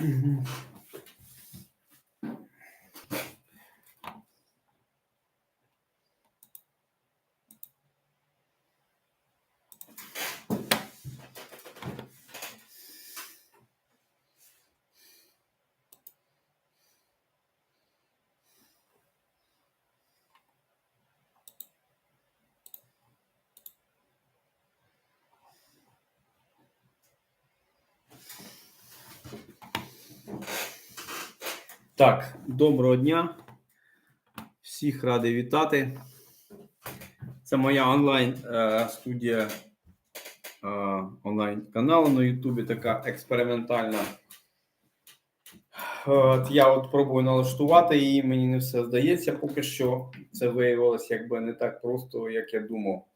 嗯嗯。Так, доброго дня. Всіх радий вітати. Це моя онлайн е, е, онлайн каналу на Ютубі, така експериментальна. От, я от пробую налаштувати її, мені не все здається. Поки що це виявилося якби не так просто, як я думав.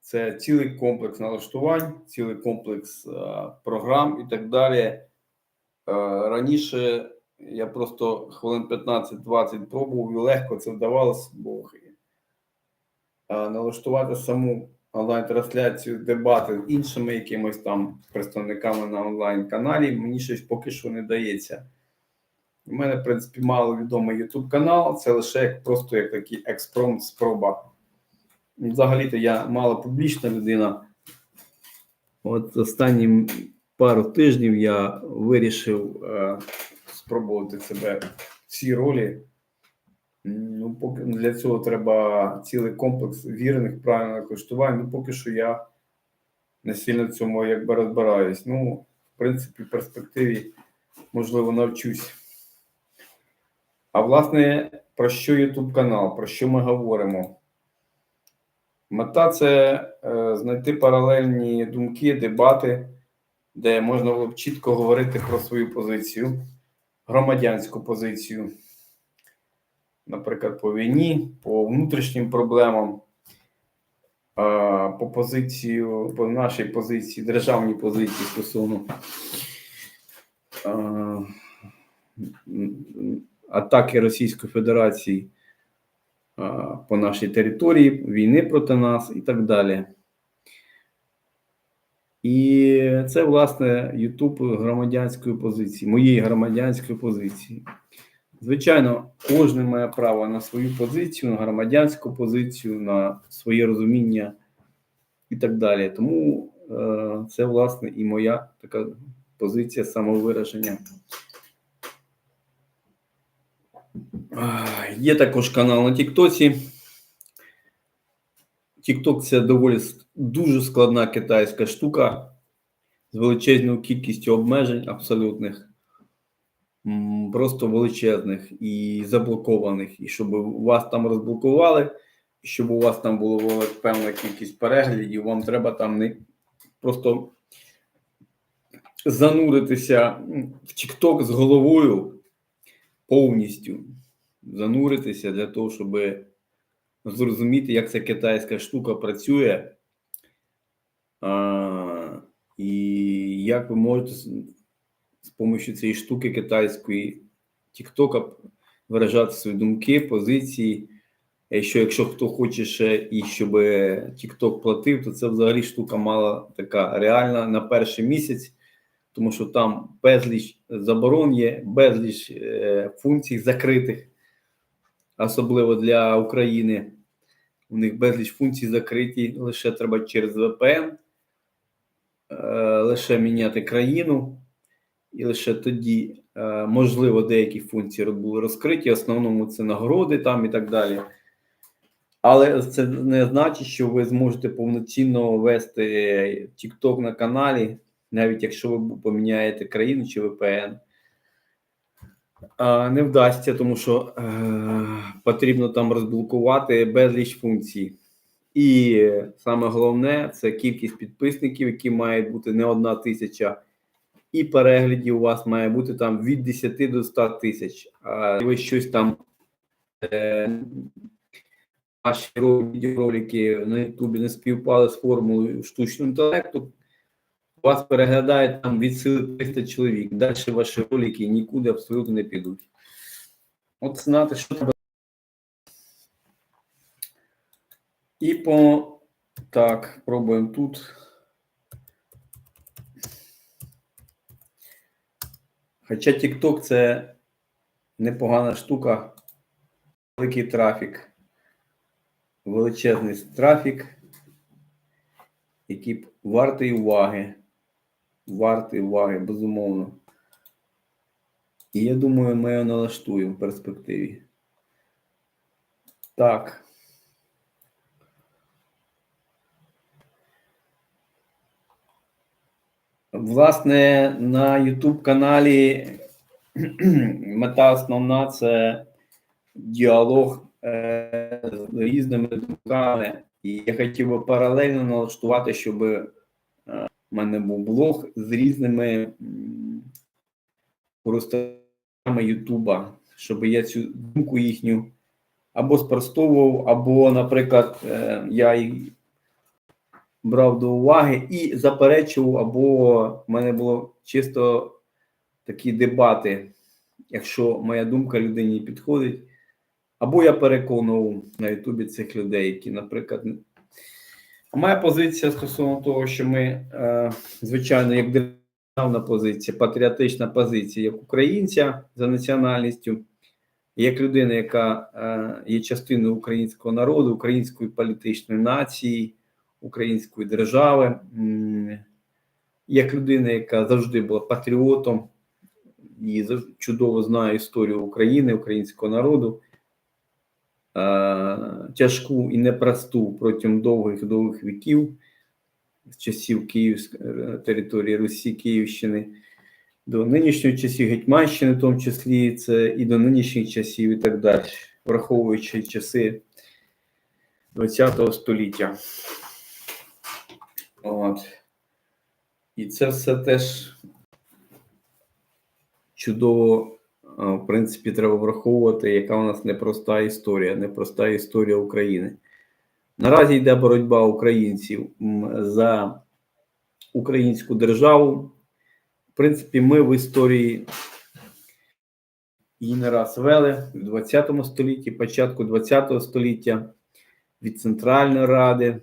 Це цілий комплекс налаштувань, цілий комплекс е, програм і так далі. Е, раніше я просто хвилин 15-20 пробував і легко це вдавалося, бо налаштувати саму онлайн-трансляцію дебати з іншими якимось там представниками на онлайн-каналі мені щось поки що не дається. У мене, в принципі, мало відомий YouTube канал, це лише як просто як такий експромт спроба. Взагалі-то я мало публічна людина. От останні пару тижнів я вирішив е, спробувати себе в цій ролі. Ну, поки для цього треба цілий комплекс вірних, правильних коштувань. Ну, поки що я не сильно в цьому якби розбираюсь. Ну, в принципі, в перспективі, можливо, навчусь. А власне, про що YouTube канал? Про що ми говоримо? Мета це е, знайти паралельні думки, дебати, де можна було б чітко говорити про свою позицію, громадянську позицію, наприклад, по війні, по внутрішнім проблемам, по позицію, по нашій позиції, державній позиції стосовно атаки Російської Федерації по нашій території, війни проти нас і так далі. І це, власне, Ютуб громадянської позиції, моєї громадянської позиції. Звичайно, кожен має право на свою позицію, на громадянську позицію, на своє розуміння і так далі. Тому е, це, власне, і моя така позиція самовираження. Є також канал на Тіктоці. Тікток це доволі дуже складна китайська штука з величезною кількістю обмежень абсолютних, просто величезних і заблокованих. І щоб вас там розблокували, і щоб у вас там була певна кількість переглядів, вам треба там не просто зануритися в Тікток з головою повністю зануритися для того, щоб зрозуміти, як ця китайська штука працює, і як ви можете з, допомогою цієї штуки китайської Тіктока виражати свої думки, позиції. Якщо, якщо хто хоче ще і щоб TikTok платив, то це взагалі штука мала така реальна на перший місяць, тому що там безліч заборон є, безліч е, функцій закритих особливо для України. У них безліч функцій закриті, лише треба через VPN, е, лише міняти країну, і лише тоді, е, можливо, деякі функції були розкриті. В основному це нагороди там і так далі. Але це не значить, що ви зможете повноцінно вести TikTok на каналі, навіть якщо ви поміняєте країну чи VPN. Не вдасться, тому що е, потрібно там розблокувати безліч функцій. І саме головне це кількість підписників, які мають бути не одна тисяча, і переглядів у вас має бути там від 10 до 100 тисяч. А ви щось там е, ваші ролики на Ютубі не співпали з формулою штучного інтелекту, вас переглядає там від сили 300 чоловік. Далі ваші ролики нікуди абсолютно не підуть. От знати, що треба. І по так, пробуємо тут. Хоча TikTok це непогана штука, великий трафік, величезний трафік, який вартий уваги. Вартий уваги, безумовно. І я думаю, ми його налаштуємо в перспективі. Так. Власне, на YouTube каналі мета основна це діалог е, з різними думками. І я хотів би паралельно налаштувати, щоб е, в мене був блог з різними користувачами Ютуба, щоб я цю думку їхню або спростовував, або, наприклад, е, я брав до уваги і заперечував, або в мене було чисто такі дебати, якщо моя думка людині підходить, або я переконував на Ютубі цих людей, які, наприклад, моя позиція стосовно того, що ми, е, звичайно, як державна позиція, патріотична позиція, як українця за національністю, як людина, яка е, є частиною українського народу, української політичної нації, української держави, як людина, яка завжди була патріотом і чудово знає історію України, українського народу, е, тяжку і непросту протягом довгих довгих віків, з часів Київської території Русі, Київщини, до нинішніх часів Гетьманщини, в тому числі це і до нинішніх часів, і так далі, враховуючи часи ХХ століття. От. І це все теж чудово, в принципі, треба враховувати, яка у нас непроста історія, непроста історія України. Наразі йде боротьба українців за українську державу. В принципі, ми в історії її не раз вели в 20 столітті, початку 20 століття від Центральної Ради